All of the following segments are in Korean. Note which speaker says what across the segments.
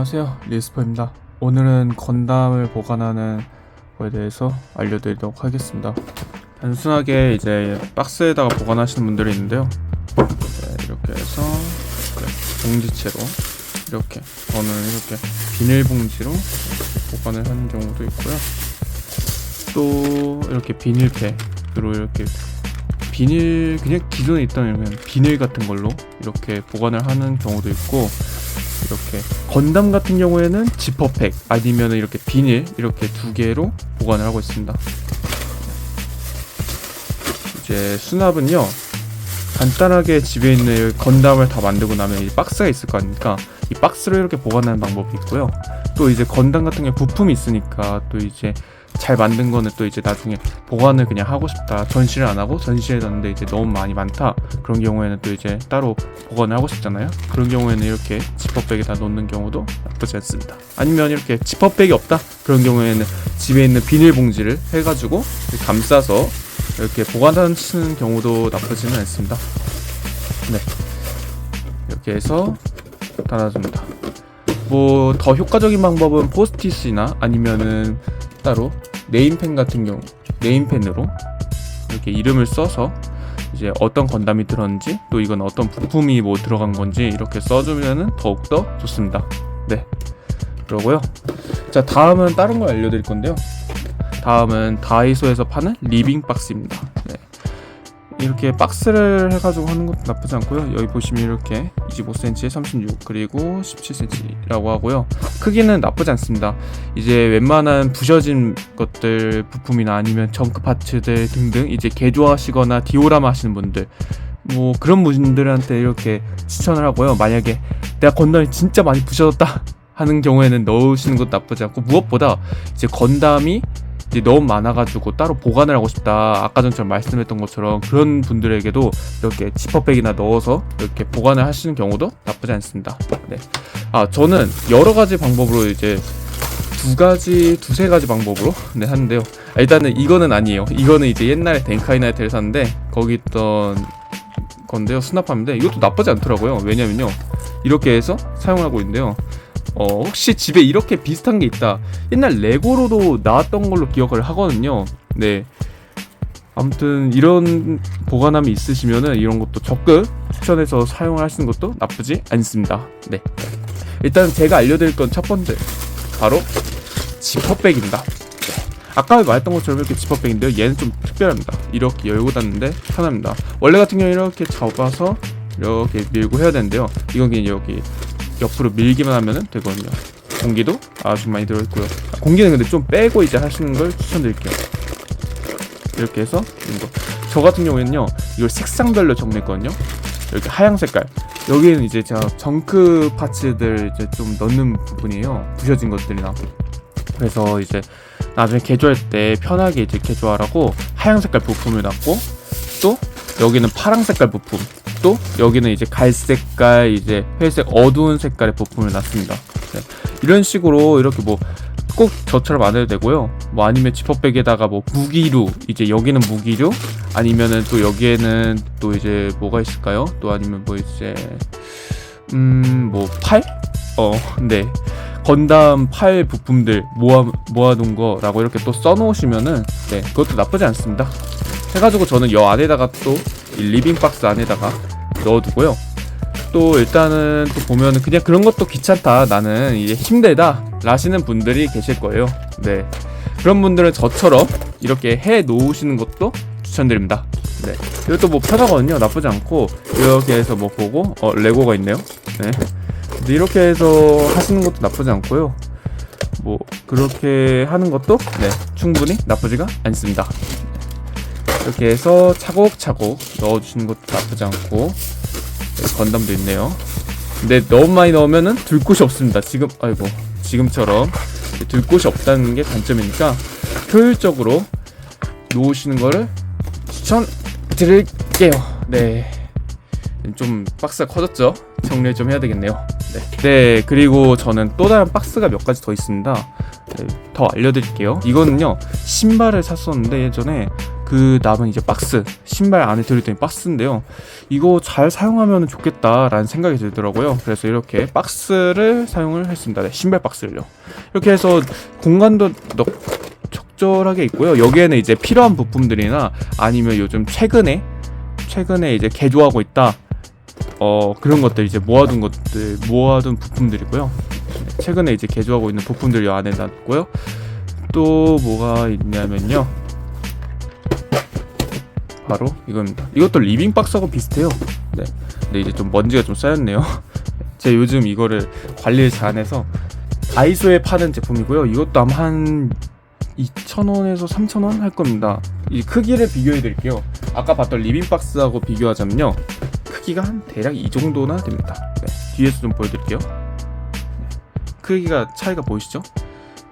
Speaker 1: 안녕하세요. 리스퍼입니다. 오늘은 건담을 보관하는 거에 대해서 알려드리도록 하겠습니다. 단순하게 이제 박스에다가 보관하시는 분들이 있는데요. 네, 이렇게 해서 네, 봉지채로 이렇게 저는 이렇게 비닐봉지로 보관을 하는 경우도 있고요. 또 이렇게 비닐팩으로 이렇게 비닐 그냥 기존에 있던 비닐 같은 걸로 이렇게 보관을 하는 경우도 있고 이렇게 건담 같은 경우에는 지퍼팩 아니면 이렇게 비닐 이렇게 두 개로 보관을 하고 있습니다. 이제 수납은요 간단하게 집에 있는 건담을 다 만들고 나면 이 박스가 있을 거 아닙니까? 이 박스로 이렇게 보관하는 방법이 있고요. 또 이제 건담 같은 경우 부품이 있으니까 또 이제 잘 만든 거는 또 이제 나중에 보관을 그냥 하고 싶다. 전시를 안 하고 전시해 놨는데 이제 너무 많이 많다. 그런 경우에는 또 이제 따로 보관을 하고 싶잖아요. 그런 경우에는 이렇게 지퍼백에다 넣는 경우도 나쁘지 않습니다. 아니면 이렇게 지퍼백이 없다? 그런 경우에는 집에 있는 비닐봉지를 해가지고 감싸서 이렇게 보관하시는 경우도 나쁘지는 않습니다. 네. 이렇게 해서 달아줍니다. 뭐 더 효과적인 방법은 포스트잇이나 아니면은 따로 네임펜 같은 경우 네임펜으로 이렇게 이름을 써서 이제 어떤 건담이 들었는지 또 이건 어떤 부품이 뭐 들어간 건지 이렇게 써주면은 더욱더 좋습니다. 네. 그러고요. 자 다음은 다른 걸 알려드릴 건데요. 다음은 다이소에서 파는 리빙 박스입니다. 네. 이렇게 박스를 해가지고 하는 것도 나쁘지 않고요. 여기 보시면 이렇게 25cm에 36 그리고 17cm라고 하고요. 크기는 나쁘지 않습니다. 이제 웬만한 부셔진 것들 부품이나 아니면 정크 파츠들 등등 이제 개조하시거나 디오라마 하시는 분들 뭐 그런 분들한테 이렇게 추천을 하고요. 만약에 내가 건담이 진짜 많이 부셔졌다 하는 경우에는 넣으시는 것도 나쁘지 않고 무엇보다 이제 건담이 이제 너무 많아가지고 따로 보관을 하고 싶다. 아까 전처럼 말씀했던 것처럼 그런 분들에게도 이렇게 지퍼백이나 넣어서 이렇게 보관을 하시는 경우도 나쁘지 않습니다. 네. 아 저는 여러 가지 방법으로 이제 두 가지, 두세 가지 방법으로 네 하는데요. 아, 일단은 이거는 아니에요. 이거는 이제 옛날에 덴카이나이트를 샀는데 거기 있던 건데요. 수납함인데 이것도 나쁘지 않더라고요. 왜냐면요. 이렇게 해서 사용하고 있는데요. 어, 혹시 집에 이렇게 비슷한 게 있다. 옛날 레고로도 나왔던 걸로 기억을 하거든요. 네. 아무튼 이런 보관함이 있으시면은 이런 것도 적극 추천해서 사용을 하시는 것도 나쁘지 않습니다. 네. 일단 제가 알려드릴 건 첫 번째 바로 지퍼백입니다. 네. 아까 말했던 것처럼 이렇게 지퍼백인데요. 얘는 좀 특별합니다. 이렇게 열고 닫는데 편합니다. 원래 같은 경우 이렇게 접어서 이렇게 밀고 해야 되는데요. 이건 그냥 여기 옆으로 밀기만 하면 되거든요. 공기도 아주 많이 들어있고요. 공기는 근데 좀 빼고 이제 하시는 걸 추천드릴게요. 이렇게 해서 이거. 저 같은 경우에는요, 이걸 색상별로 정리했거든요. 이렇게 하양 색깔. 여기는 이제 제가 정크 파츠들 이제 좀 넣는 부분이에요. 부셔진 것들이나. 그래서 이제 나중에 개조할 때 편하게 이제 개조하라고 하양 색깔 부품을 놨고 또 여기는 파랑 색깔 부품 또 여기는 이제 갈색깔 이제 회색 어두운 색깔의 부품을 놨습니다. 네. 이런 식으로 이렇게 뭐 꼭 저처럼 안 해도 되고요. 뭐 아니면 지퍼백에다가 뭐 무기류 이제 여기는 무기류 아니면은 또 여기에는 또 이제 뭐가 있을까요? 또 아니면 뭐 이제 음 뭐 팔? 어, 네. 건담 팔 부품들 모아 모아둔 거라고 이렇게 또 써놓으시면은 네 그것도 나쁘지 않습니다. 해가지고 저는 여 안에다가 또이 리빙 박스 안에다가 넣어두고요. 또 일단은 또 보면은 그냥 그런 것도 귀찮다 나는 이제 힘들다 라시는 분들이 계실 거예요. 네 그런 분들은 저처럼 이렇게 해 놓으시는 것도 추천드립니다. 네 이것도 뭐 편하거든요. 나쁘지 않고 이렇게 해서 뭐 보고 어 레고가 있네요. 네 근데 이렇게 해서 하시는 것도 나쁘지 않고요. 뭐 그렇게 하는 것도 네 충분히 나쁘지가 않습니다. 이렇게 해서 차곡차곡 넣어주시는 것도 나쁘지 않고 네, 건담도 있네요. 근데 너무 많이 넣으면은 둘 곳이 없습니다. 지금 아이고 지금처럼 둘 곳이 없다는 게 단점이니까 효율적으로 놓으시는 거를 추천 드릴게요. 네. 좀 박스가 커졌죠? 정리 좀 해야 되겠네요. 네. 네, 그리고 저는 또 다른 박스가 몇 가지 더 있습니다. 네, 더 알려드릴게요. 이거는요, 신발을 샀었는데 예전에 그 남은 이제 박스 신발 안에 들어있던 이 박스인데요. 이거 잘 사용하면 좋겠다라는 생각이 들더라고요. 그래서 이렇게 박스를 사용을 했습니다. 네, 신발 박스를요. 이렇게 해서 공간도 넉 적절하게 있고요. 여기에는 이제 필요한 부품들이나 아니면 요즘 최근에 최근에 이제 개조하고 있다. 어 그런 것들 이제 모아둔 것들 모아둔 부품들이고요. 네, 최근에 이제 개조하고 있는 부품들 이 안에 놨고요. 또 뭐가 있냐면요. 바로 이겁니다. 이것도 리빙 박스하고 비슷해요. 네. 근데 이제 좀 먼지가 좀 쌓였네요. 제가 요즘 이거를 관리를 잘 안 해서 다이소에 파는 제품이고요. 이것도 아마 한 2,000원에서 3,000원 할 겁니다. 이 크기를 비교해 드릴게요. 아까 봤던 리빙 박스하고 비교하자면요. 크기가 한 대략 이 정도나 됩니다. 네. 뒤에서 좀 보여드릴게요. 네. 크기가 차이가 보이시죠?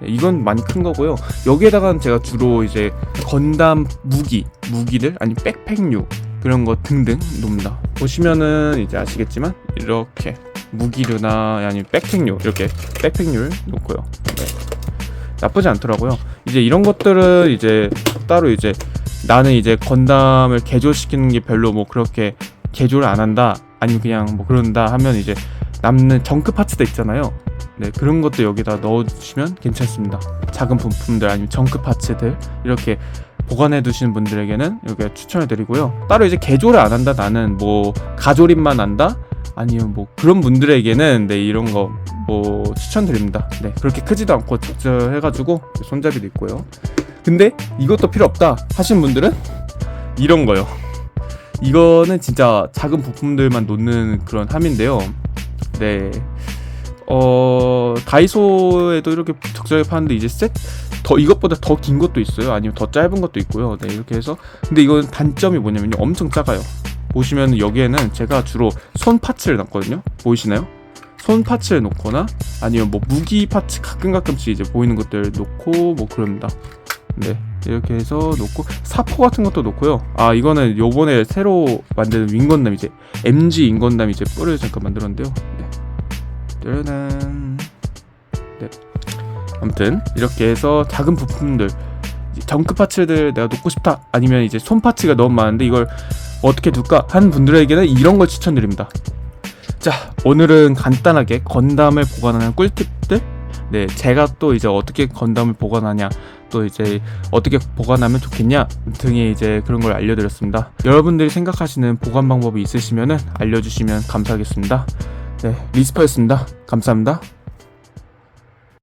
Speaker 1: 네, 이건 많이 큰 거고요. 여기에다가는 제가 주로 이제 건담 무기, 무기들 아니 백팩류 그런 거 등등 놉니다. 보시면은 이제 아시겠지만 이렇게 무기류나 아니면 백팩류 이렇게 백팩류를 놓고요. 네. 나쁘지 않더라고요. 이제 이런 것들은 이제 따로 이제 나는 이제 건담을 개조시키는 게 별로 뭐 그렇게 개조를 안 한다 아니면 그냥 뭐 그런다 하면 이제 남는 정크 파츠들 있잖아요. 네 그런 것도 여기다 넣어주시면 괜찮습니다. 작은 부품들 아니면 정크 파츠들 이렇게 보관해 두시는 분들에게는 여기 추천을 드리고요. 따로 이제 개조를 안 한다 나는 뭐 가조림만 한다 아니면 뭐 그런 분들에게는 네 이런 거 뭐 추천드립니다. 네 그렇게 크지도 않고 적절해가지고 손잡이도 있고요. 근데 이것도 필요 없다 하신 분들은 이런 거요. 이거는 진짜 작은 부품들만 놓는 그런 함인데요. 네. 어, 다이소에도 이렇게 적절하게 파는데 이제 셋, 더, 이것보다 더 긴 것도 있어요. 아니면 더 짧은 것도 있고요. 네, 이렇게 해서. 근데 이건 단점이 뭐냐면요. 엄청 작아요. 보시면 여기에는 제가 주로 손 파츠를 넣거든요. 보이시나요? 손 파츠를 놓거나 아니면 뭐 무기 파츠 가끔 가끔씩 이제 보이는 것들 놓고 뭐 그럽니다. 네. 이렇게 해서 놓고 사포 같은 것도 놓고요. 아 이거는 요번에 새로 만든 윙건담 이제 MG 윙건담 이제 뿔을 잠깐 만들었는데요. 네. 짜란. 네. 아무튼 이렇게 해서 작은 부품들 정크 파츠들 내가 놓고 싶다 아니면 이제 손 파츠가 너무 많은데 이걸 어떻게 둘까 한 분들에게는 이런 걸 추천드립니다. 자 오늘은 간단하게 건담을 보관하는 꿀팁들 네 제가 또 이제 어떻게 건담을 보관하냐 또 이제 어떻게 보관하면 좋겠냐 등의 이제 그런 걸 알려드렸습니다. 여러분들이 생각하시는 보관 방법이 있으시면은 알려주시면 감사하겠습니다. 네 리스퍼였습니다. 감사합니다.